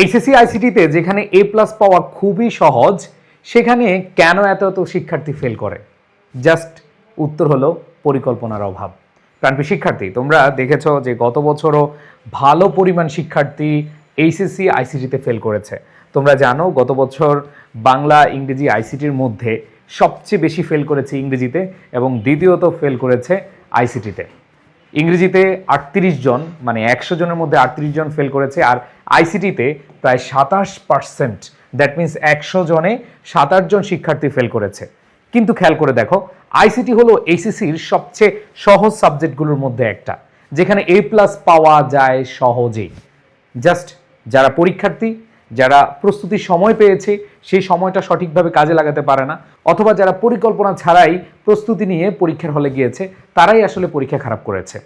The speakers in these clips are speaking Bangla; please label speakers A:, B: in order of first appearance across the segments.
A: এইচএসসি আইসিটিতে যেখানে এ প্লাস পাওয়া খুবই সহজ, সেখানে কেন এত এত শিক্ষার্থী ফেল করে? জাস্ট উত্তর হলো পরিকল্পনার অভাব। প্রাণপ্রিয় শিক্ষার্থী, তোমরা দেখেছ যে গত বছরও ভালো পরিমাণ শিক্ষার্থী এইচএসসি আইসিটিতে ফেল করেছে। তোমরা জানো গত বছর বাংলা, ইংরেজি আইসিটির মধ্যে সবচেয়ে বেশি ফেল করেছে ইংরেজিতে এবং দ্বিতীয়ত ফেল করেছে আইসিটিতে ইংরেজিতে আটত্রিশ জন মানে একশো জনের মধ্যে আটত্রিশ জন ফেল করেছে, আর আইসিটিতে প্রায় সাতাশ পার্সেন্ট দ্যাট মিন্স একশো জনে সাতাশ জন শিক্ষার্থী ফেল করেছে। কিন্তু খেয়াল করে দেখো আইসিটি হলো এইচএসির সবচেয়ে সহজ সাবজেক্টগুলোর মধ্যে একটা, যেখানে এ প্লাস পাওয়া যায় সহজেই। জাস্ট যারা পরীক্ষার্থী যারা প্রস্তুতির সময় পেয়েছে, সেই সময়টা সঠিকভাবে কাজে লাগাতে পারে না। অথবা যারা পরিকল্পনা ছাড়াই প্রস্তুতি নিয়ে পরীক্ষার হলে গিয়েছে, তারাই আসলে পরীক্ষা খারাপ করেছে।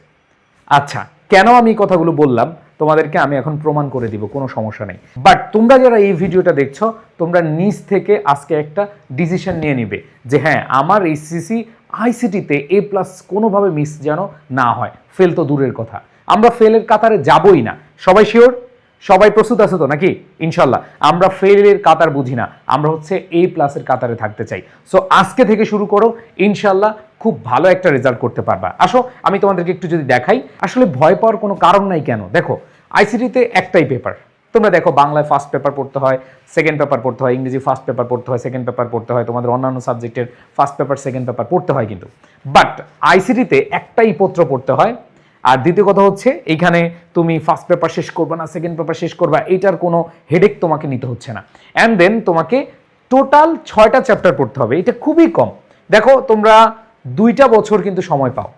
A: আচ্ছা কেন আমি এই কথাগুলো বললাম? তোমাদেরকে আমি এখন প্রমাণ করে দিব, কোনো সমস্যা নেই। বাট তোমরা যারা এই ভিডিওটা দেখছ, তোমরা নিজ থেকে আজকে একটা ডিসিশন নিয়ে নিবে যে হ্যাঁ আমার এইচসিসি আইসিটিতে এ প্লাস কোনোভাবে মিস যেন না হয়। ফেল তো দূরের কথা। আমরা ফেলের কাতারে যাবই না। সবাই শিওর সবাই প্রস্তুত আছে তো নাকি? ইনশাল্লাহ। আমরা ফেলের কাতার বুঝি না। আমরা হচ্ছে এ প্লাসের কাতারে থাকতে চাই। সো আজকে থেকে শুরু করো। ইনশাল্লাহ খুব ভালো একটা রেজাল্ট করতে পারবা। আসো, আমি তোমাদেরকে একটু যদি দেখাই। আসলে ভয় পাওয়ার কোনো কারণ নাই কেন? দেখো আইসিটিতে একটাই পেপার তোমরা দেখো, বাংলায় ফার্স্ট পেপার পড়তে হয় সেকেন্ড পেপার পড়তে হয়, ইংরেজি ফার্স্ট পেপার পড়তে হয় সেকেন্ড পেপার পড়তে হয়, তোমাদের অন্যান্য সাবজেক্টের ফার্স্ট পেপার সেকেন্ড পেপার পড়তে হয় কিন্তু। বাট আইসিটিতে একটাই পত্র পড়তে হয় আর দ্বিতীয় কথা হচ্ছে, এইখানে তুমি ফার্স্ট পেপার শেষ করবে না সেকেন্ড পেপার শেষ করবা, এইটার কোনো হেডেক তোমাকে নিতে হচ্ছে না। অ্যান্ড দেন তোমাকে টোটাল ছয়টা চ্যাপ্টার পড়তে হবে, এটা খুবই কম। দেখো, তোমরা দুইটা বছর কিন্তু সময় পাও।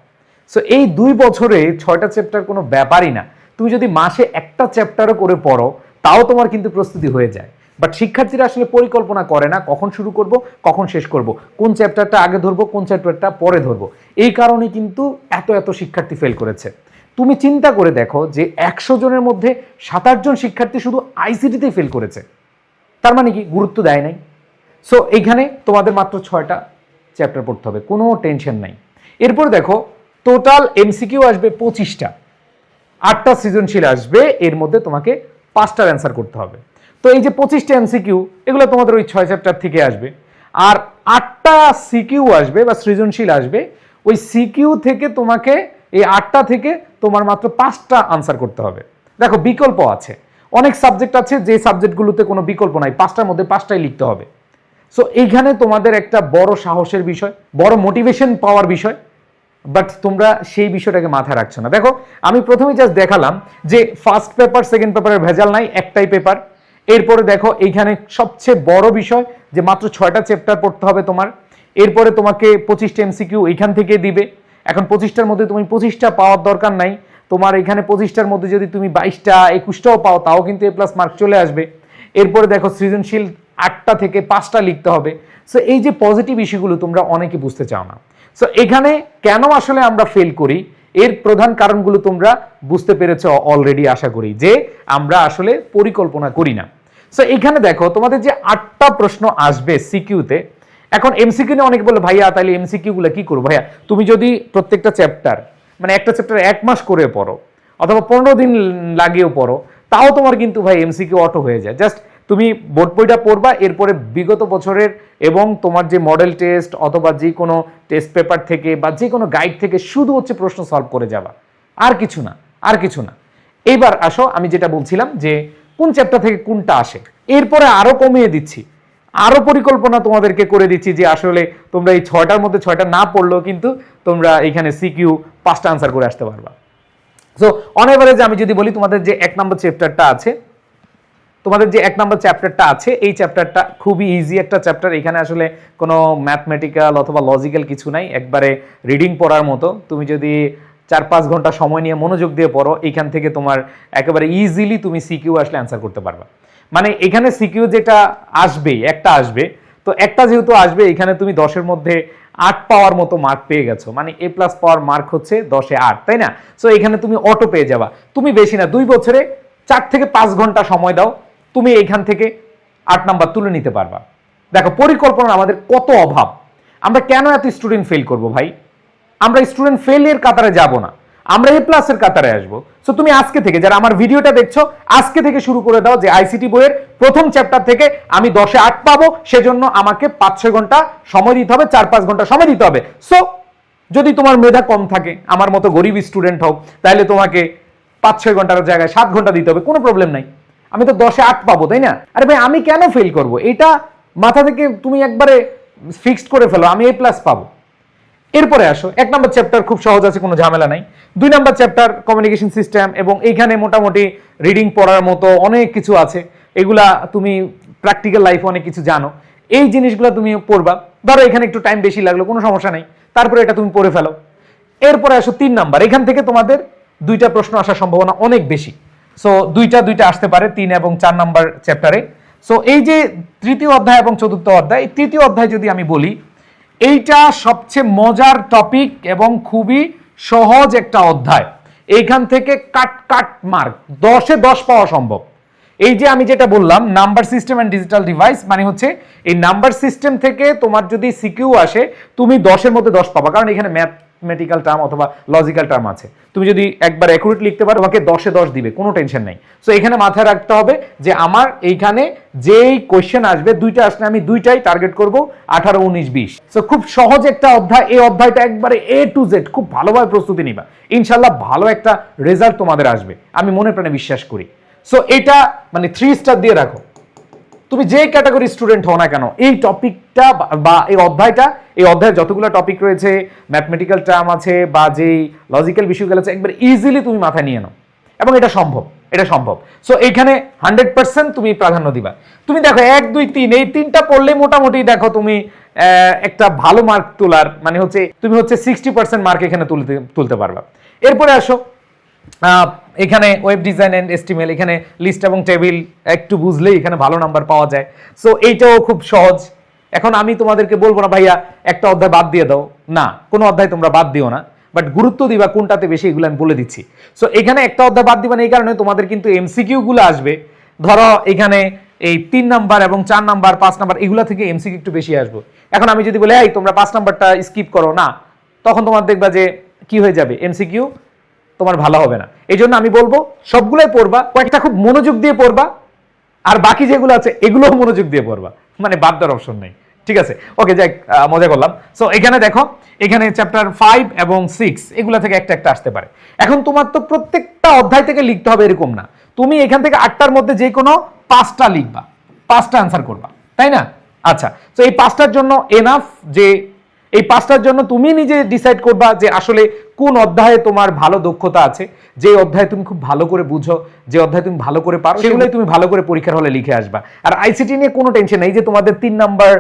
A: সো এই দুই বছরে ছয়টা চ্যাপ্টার কোনো ব্যাপারই না। তুমি যদি মাসে একটা চ্যাপ্টারও করে পড়ো, তাও তোমার কিন্তু প্রস্তুতি হয়ে যায়। বাট শিক্ষার্থীরা আসলে পরিকল্পনা করে না কখন শুরু করব, কখন শেষ করব, কোন চ্যাপ্টারটা আগে ধরবো, কোন চ্যাপ্টারটা পরে ধরবো। এই কারণে কিন্তু এত এত শিক্ষার্থী ফেল করেছে। তুমি চিন্তা করে দেখো যে একশো জনের মধ্যে সাত জন শিক্ষার্থী শুধু আইসিটিতেই ফেল করেছে। তার মানে কি? গুরুত্ব দেয় নাই। সো এইখানে তোমাদের মাত্র ছয়টা চ্যাপ্টার পড়তে হবে, কোনো টেনশন নাই। এরপর দেখো টোটাল এমসিকিউ আসবে পঁচিশটা। আটটা সৃজনশীল আসবে, এর মধ্যে তোমাকে পাঁচটার অ্যান্সার করতে হবে। তো এই যে পঁচিশটা এমসিকিউ, এগুলো তোমাদের ওই ছয় চ্যাপ্টার থেকে আসবে। আর আটটা সিকিউ আসবে বা সৃজনশীল আসবে, ওই সিকিউ থেকে তোমাকে, এই আটটা থেকে তোমার মাত্র পাঁচটা আনসার করতে হবে। দেখো, বিকল্প আছে। অনেক সাবজেক্ট আছে, যে সাবজেক্টগুলোতে কোনো বিকল্প নাই, পাঁচটার মধ্যে পাঁচটাই লিখতে হবে। সো এইখানে তোমাদের একটা বড় সাহসের বিষয়, বড় মোটিভেশন পাওয়ার বিষয় বাট তোমরা সেই বিষয়টাকে মাথায় রাখছো না। দেখো, আমি প্রথমে জাস্ট দেখালাম যে ফার্স্ট পেপার সেকেন্ড পেপারের ভেজাল নাই, একটাই পেপার এরপরে দেখো এইখানে সবচেয়ে বড় বিষয় যে মাত্র ছয়টা চ্যাপ্টার পড়তে হবে তোমার। এরপরে তোমাকে পঁচিশটা এমসিকিউ এইখান থেকে দিবে। এখন পঁচিশটার মধ্যে তুমি পঁচিশটা পাওয়ার দরকার নাই। তোমার এখানে পঁচিশটার মধ্যে যদি তুমি বাইশটা, একুশটাও পাও, তাও কিন্তু এ প্লাস মার্ক চলে আসবে। এরপরে দেখো সৃজনশীল আটটা থেকে পাঁচটা লিখতে হবে। সো এই যে পজিটিভ ইস্যুগুলো তোমরা অনেকে বুঝতে চাও না। সো এখানে কেন আসলে আমরা ফেল করি? এর প্রধান কারণগুলো তোমরা বুঝতে পেরেছ অলরেডি আশা করি যে আমরা আসলে পরিকল্পনা করি না। সো এখানে দেখো, তোমাদের যে আটটা প্রশ্ন আসবে সিকিউতে এখন এমসিকিউ নিয়ে অনেকে বলে, ভাইয়া, তাহলে এমসিকিউ গুলো কি করব? ভাইয়া, তুমি যদি প্রত্যেকটা চ্যাপ্টার মানে একটা চ্যাপ্টার এক মাস করে পড়ো, অথবা পনেরো দিন লাগিয়েও পড়ো, তাও তোমার কিন্তু ভাই এমসিকিউ অটো হয়ে যায়। জাস্ট তুমি বোর্ড বইটা পড়বা, এরপরে বিগত বছরের এবং তোমার যে মডেল টেস্ট অথবা যে কোনো টেস্ট পেপার থেকে বা যে কোনো গাইড থেকে শুধু হচ্ছে প্রশ্ন সলভ করে যাবা। আর কিছু না, আর কিছু না। এইবার আসো, আমি যেটা বলছিলাম যে কোন চ্যাপ্টার থেকে কোনটা আসে? এরপরে আরও কমিয়ে দিচ্ছি। আরও পরিকল্পনা তোমাদেরকে করে দিচ্ছি যে আসলে তোমরা এই ছয়টার মধ্যে ছয়টা না পড়লেও কিন্তু তোমরা এখানে সিকিউ পাঁচটা আনসার করে আসতে পারবা। সো অন এভারেজ আমি যদি বলি তোমাদের যে এক নম্বর চ্যাপ্টারটা আছে, তোমাদের যে এক নম্বর চ্যাপ্টারটা আছে, এই চ্যাপ্টারটা খুবই ইজি একটা চ্যাপ্টার এখানে আসলে কোনো ম্যাথমেটিক্যাল অথবা লজিক্যাল কিছু নাই। একবারে রিডিং পড়ার মতো। তুমি যদি চার পাঁচ ঘণ্টা সময় নিয়ে মনোযোগ দিয়ে পড়ো, এখান থেকে তোমার একেবারে ইজিলি তুমি সিকিউ আসলে অ্যান্সার করতে পারবা। মানে এখানে সিকিউ যেটা আসবে একটা আসবে, তো একটা যেহেতু আসবে, এখানে তুমি দশের মধ্যে আট পাওয়ার মতো মার্ক পেয়ে গেছো। মানে এ প্লাস পাওয়ার মার্ক হচ্ছে দশে আট, তাই না? সো এখানে তুমি অটো পেয়ে যাবা। তুমি বেশি না, দুই বছরে চার থেকে পাঁচ ঘণ্টা সময় দাও, তুমি এখান থেকে আট নাম্বার তুলে নিতে পারবা। দেখো পরিকল্পনা আমাদের কত অভাব। আমরা কেন এত স্টুডেন্ট ফেল করব ভাই? আমরা স্টুডেন্ট ফেলের কাতারে যাব না। আমরা এ প্লাসের কাতারে আসব। সো তুমি আজকে থেকে যারা আমার ভিডিওটা দেখছ, আজকে থেকে শুরু করে দাও যে আইসিটি বইয়ের প্রথম চ্যাপ্টার থেকে আমি দশে আট পাবো। সেজন্য আমাকে পাঁচ ছয় ঘণ্টা সময় দিতে হবে, চার পাঁচ ঘণ্টা সময় দিতে হবে। সো যদি তোমার মেধা কম থাকে, আমার মতো গরিব স্টুডেন্ট হোক তাহলে তোমাকে পাঁচ ছয় ঘণ্টার জায়গায় সাত ঘণ্টা দিতে হবে। কোনো প্রবলেম নাই। আমি তো দশে আট পাবো, তাই না? আরে ভাই, আমি কেন ফেল করব? এটা মাথা থেকে তুমি একবারে ফিক্সড করে ফেলো, আমি এ প্লাস পাবো। এরপরে আসো, এক নম্বর চ্যাপ্টার খুব সহজ আছে, কোনো ঝামেলা নাই। দুই নম্বর চ্যাপ্টার কমিউনিকেশন সিস্টেম এবং এইখানে মোটামুটি রিডিং পড়ার মতো অনেক কিছু আছে। এগুলা তুমি প্র্যাকটিক্যাল লাইফে অনেক কিছু জানো। এই জিনিসগুলো তুমি পড়বা। ধরো এখানে একটু টাইম বেশি লাগল, কোনো সমস্যা নেই। তারপরে এটা তুমি পড়ে ফেলো। এরপরে আসো তিন নাম্বার, এখান থেকে তোমাদের দুইটা প্রশ্ন আসার সম্ভাবনা অনেক বেশি। সো দুইটা দুইটা আসতে পারে, তিন এবং চার নাম্বার চ্যাপ্টারে সো এই যে তৃতীয় অধ্যায় এবং চতুর্থ অধ্যায়, এই তৃতীয় অধ্যায় যদি আমি বলি এইটা সবচেয়ে মজার টপিক এবং খুবই সহজ একটা অধ্যায়। এইখান থেকে কাট কাট মার্ক, দশে দশ পাওয়া সম্ভব। এই যে আমি যেটা বললাম number system and digital device মানে হচ্ছে এই নাম্বার সিস্টেম থেকে তোমার যদি সিকিউ আসে, তুমি দশের মধ্যে দশ পাবা। কারণ এখানে ম্যাথমেটিক্যাল টার্ম অথবা লজিক্যাল টার্ম আছে। তুমি যদি একবার অ্যাকুরেট লিখতে পারো, তোমাকে দশে দশ দিবে, কোনো টেনশন নেই। সো এখানে মাথায় রাখতে হবে যে আমার এইখানে যেই কোয়েশ্চেন আসবে, দুইটা আসলে আমি দুইটাই টার্গেট করব, আঠারো, উনিশ, বিশ। সো খুব সহজ একটা অধ্যায়, এই অধ্যায়টা একবারে এ টু জেড খুব ভালোভাবে প্রস্তুতি নিবা। ইনশাল্লাহ ভালো একটা রেজাল্ট তোমাদের আসবে, আমি মনে প্রাণে বিশ্বাস করি। সো এটা মানে থ্রি স্টার দিয়ে রাখো। তুমি যে ক্যাটাগরি স্টুডেন্ট হও না কেন, এই টপিকটা বা এই অধ্যায়টা, এই অধ্যায়ে যতগুলো টপিক রয়েছে ম্যাথমেটিক্যাল টার্ম আছে বা যেই লজিক্যাল বিষয়গুলো আছে, একবার ইজিলি তুমি মাথায় নিয়ে নাও। এবং এটা সম্ভব এটা সম্ভব। সো এইখানে হান্ড্রেড পার্সেন্ট তুমি প্রাধান্য দিবা। তুমি দেখো, এক, দুই, তিন, এই তিনটা পড়লে মোটামুটি দেখো তুমি একটা ভালো মার্ক তোলার মানে হচ্ছে, তুমি হচ্ছে সিক্সটি পার্সেন্ট মার্ক এখানে তুলতে তুলতে পারবা। এরপরে আসো এখানে ওয়েব ডিজাইন এন্ড এস্টিমেল এখানে লিস্ট এবং টেবিল একটু বুঝলেই এখানে ভালো নাম্বার পাওয়া যায়। সো এইটাও খুব সহজ। এখন আমি তোমাদেরকে বলব না, ভাইয়া, একটা অধ্যায় বাদ দিয়ে দাও। না, কোনো অধ্যায় তোমরা বাদ দিও না। বাট গুরুত্ব দিবা কোনটাতে বেশি, এগুলো আমি বলে দিচ্ছি। সো এখানে একটা অধ্যায় বাদ দিবা না, এই কারণে তোমাদের কিন্তু এমসিকিউ গুলো আসবে। ধরো, এখানে এই তিন নাম্বার এবং চার নাম্বার পাঁচ নাম্বার এগুলা থেকে এমসিকিউ একটু বেশি আসবে। এখন আমি যদি বলি, এই, তোমরা পাঁচ নাম্বারটা স্কিপ করো। না, তখন তোমার দেখবা যে কি হয়ে যাবে? এমসিকিউ তোমার ভালো হবে না। এই জন্য আমি বলব, সবগুলোই পড়বা, কয়েকটা খুব মনোযোগ দিয়ে পড়বা, আর বাকি যেগুলো আছে, এগুলোও মনোযোগ দিয়ে পড়বা। মানে বাদ দেওয়ার অপশন নেই। ঠিক আছে? ওকে যাই মজা করলাম। সো এখানে দেখো, এখানে চ্যাপ্টার ফাইভ এবং সিক্স এগুলো থেকে একটা একটা আসতে পারে। এখন তোমার তো প্রত্যেকটা অধ্যায় থেকে লিখতে হবে এরকম না। তুমি এখান থেকে আটটার মধ্যে যে কোনো পাঁচটা লিখবা। পাঁচটা আনসার করবা। তাই না? আচ্ছা তো এই পাঁচটার জন্য এনাফ যে, এই পাঁচটার জন্য তুমি নিজে ডিসাইড করবা যে আসলে কোন অধ্যায়ে তোমার ভালো দক্ষতা আছে? যে অধ্যায় তুমি খুব ভালো করে বুঝো যে অধ্যায় তুমি ভালো করে পারো সেগুলোই তুমি ভালো করে পরীক্ষার হলে লিখে আসবা। আর আইসিটি নিয়ে কোনো টেনশন নেই যে তোমাদের তিন নাম্বার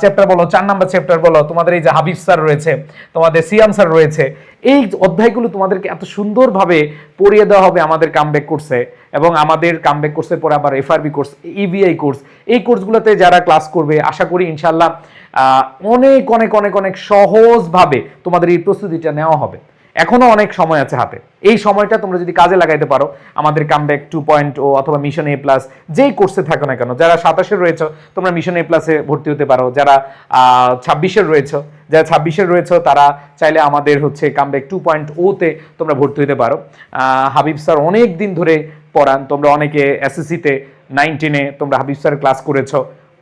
A: চ্যাপ্টার বলো চার নাম্বার চ্যাপ্টার বলো তোমাদের এই যে হাবিব স্যার রয়েছে তোমাদের সিয়াম স্যার রয়েছে এই অধ্যায়গুলো তোমাদেরকে এত সুন্দরভাবে পড়িয়ে দেওয়া হবে আমাদের কামব্যাক কোর্সে এবং আমাদের কামব্যাক কোর্সের পরে আবার এফআরবি কোর্স ইবিআই কোর্স এই কোর্সগুলোতে যারা ক্লাস করবে আশা করি ইনশাল্লাহ আহ, অনেক অনেক অনেক অনেক সহজভাবে তোমাদের এই প্রস্তুতিটা নেওয়া হবে। এখনও অনেক সময় আছে হাতে। এই সময়টা তোমরা যদি কাজে লাগাইতে পারো, আমাদের কামব্যাক টু পয়েন্ট ও অথবা মিশন এ প্লাস যেই কোর্সে থাকো না কেন, যারা সাতাশের রয়েছে, তোমরা মিশন এ প্লাসে ভর্তি হতে পারো। যারা ছাব্বিশের রয়েছে, যারা ছাব্বিশের রয়েছে, তারা চাইলে আমাদের হচ্ছে কামব্যাক টু পয়েন্ট ওতে তোমরা ভর্তি হতে পারো। হাবিব স্যার অনেক দিন ধরে পড়ান, তোমরা অনেকে এসএসসিতে নাইনটিনে তোমরা হাবিব স্যার ক্লাস করেছ।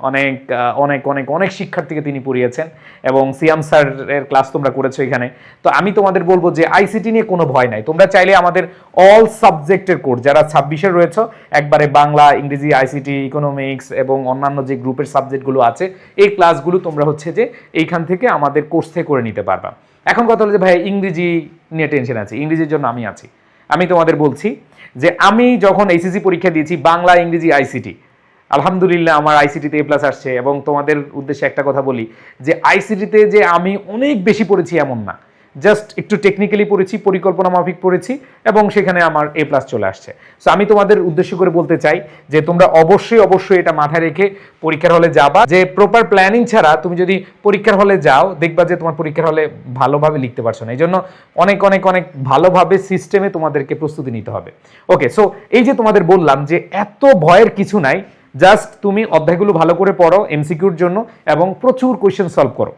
A: অনেক অনেক অনেক অনেক শিক্ষার্থীকে তিনি পড়িয়েছেন এবং সিয়াম স্যারের ক্লাস তোমরা করেছ এখানে। তো আমি তোমাদের বলব যে আইসিটি নিয়ে কোনো ভয় নাই। তোমরা চাইলে আমাদের অল সাবজেক্টের কোর্স যারা ছাব্বিশের রয়েছে, একবারে বাংলা, ইংরেজি আইসিটি ইকোনমিক্স এবং অন্যান্য যে গ্রুপের সাবজেক্টগুলো আছে, এই ক্লাসগুলো তোমরা হচ্ছে যে এইখান থেকে আমাদের কোর্স থেকে করে নিতে পারবা। এখন কথা হলো যে ভাই ইংরেজি নিয়ে টেনশন আছে। ইংরেজির জন্য আমি আছি। আমি তোমাদের বলছি যে আমি যখন এইচএসসি পরীক্ষা দিয়েছি, বাংলা, ইংরেজি আইসিটি আলহামদুলিল্লাহ আমার আইসিটিতে এ প্লাস আসছে এবং তোমাদের উদ্দেশ্যে একটা কথা বলি যে আইসিটিতে যে আমি অনেক বেশি পড়েছি এমন না। জাস্ট একটু টেকনিক্যালি পড়েছি, পরিকল্পনা মাফিক পড়েছি এবং সেখানে আমার এ প্লাস চলে আসছে। সো আমি তোমাদের উদ্দেশ্য করে বলতে চাই যে তোমরা অবশ্যই অবশ্যই এটা মাথায় রেখে পরীক্ষার হলে যাবা। যে প্রপার প্ল্যানিং ছাড়া তুমি যদি পরীক্ষার হলে যাও, দেখবা যে তোমার পরীক্ষার হলে ভালোভাবে লিখতে পারছ না। এই জন্য অনেক অনেক অনেক ভালোভাবে সিস্টেমে তোমাদেরকে প্রস্তুতি নিতে হবে। ওকে সো এই যে তোমাদের বললাম যে এত ভয়ের কিছু নাই জাস্ট তুমি অধ্যায়গুলো ভালো করে পড়ো এমসিকিউর জন্য এবং প্রচুর কোয়েশ্চেন সলভ করো।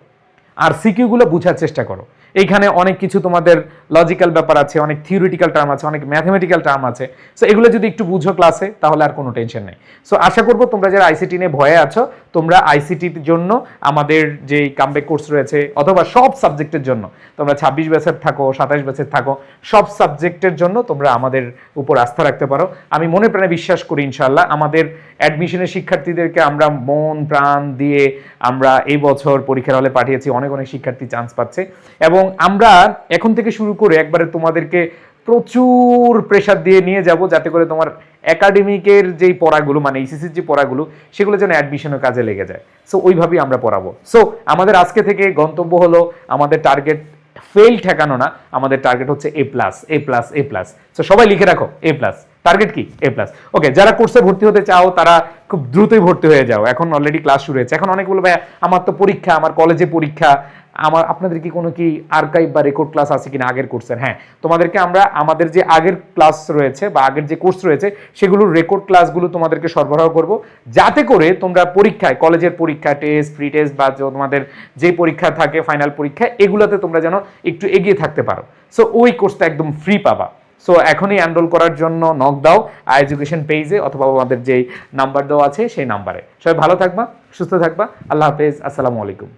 A: আর সিকিউগুলো বোঝার চেষ্টা করো। এইখানে অনেক কিছু তোমাদের লজিক্যাল ব্যাপার আছে, অনেক থিওরিটিক্যাল টার্ম আছে, অনেক ম্যাথমেটিক্যাল টার্ম আছে। সো এগুলো যদি একটু বুঝো ক্লাসে তাহলে আর কোনো টেনশন নেই। সো আশা করব তোমরা যারা আইসিটি নিয়ে ভয়ে আছো, তোমরা আইসিটির জন্য আমাদের যে কামব্যাক কোর্স রয়েছে, অথবা সব সাবজেক্টের জন্য, তোমরা ছাব্বিশ বছর থাকো, সাতাশ বছর থাকো, সব সাবজেক্টের জন্য তোমরা আমাদের উপর আস্থা রাখতে পারো। আমি মনে প্রাণে বিশ্বাস করি ইনশাল্লাহ আমাদের অ্যাডমিশনের শিক্ষার্থীদেরকে আমরা মন, প্রাণ দিয়ে আমরা এই বছর পরীক্ষার হলে পাঠিয়েছি। অনেক অনেক শিক্ষার্থী চান্স পাচ্ছে। এবং আমরা এখন থেকে শুরু করে একবারে তোমাদেরকে প্রচুর প্রেশার দিয়ে নিয়ে যাব যাতে করে তোমার একাডেমিকের যেই পড়াগুলো মানে ইসিসির যে পড়াগুলো, সেগুলো যেন অ্যাডমিশনের কাজে লেগে যায়। সো ওইভাবেই আমরা পড়াবো। সো আমাদের আজকে থেকে গন্তব্য হলো আমাদের টার্গেট ফেল ঠেকানো না, আমাদের টার্গেট হচ্ছে A plus A plus A plus so সবাই লিখে রাখো এ প্লাস টার্গেট কি? এ প্লাস ওকে যারা কোর্সে ভর্তি হতে চাও, তারা খুব দ্রুতই ভর্তি হয়ে যাও। এখন অলরেডি ক্লাস শুরু হয়েছে। এখন অনেক বলবে ভাই আমার তো পরীক্ষা, আমার কলেজে পরীক্ষা। আমার, আপনাদের কি কোনো কি আর্কাইভ বা রেকর্ড ক্লাস আছে কিনা আগের কোর্সের হ্যাঁ তোমাদেরকে আমরা আমাদের যে আগের ক্লাস রয়েছে বা আগের যে কোর্স রয়েছে, সেগুলোর রেকর্ড ক্লাসগুলো তোমাদেরকে সরবরাহ করব। যাতে করে তোমরা পরীক্ষায় কলেজের পরীক্ষা টেস্ট প্রি টেস্ট বা তোমাদের যে পরীক্ষা থাকে ফাইনাল পরীক্ষা, এগুলোতে তোমরা যেন একটু এগিয়ে থাকতে পারো। সো ওই কোর্সটা একদম ফ্রি পাবা। সো এখনই এনরোল করার জন্য নক দাও আই এডুকেশন পেজে অথবা আমাদের যেই নাম্বার দেওয়া আছে সেই নাম্বারে সবাই ভালো থাকবা, সুস্থ থাকবা। আল্লাহ হাফেজ। আসসালামু আলাইকুম।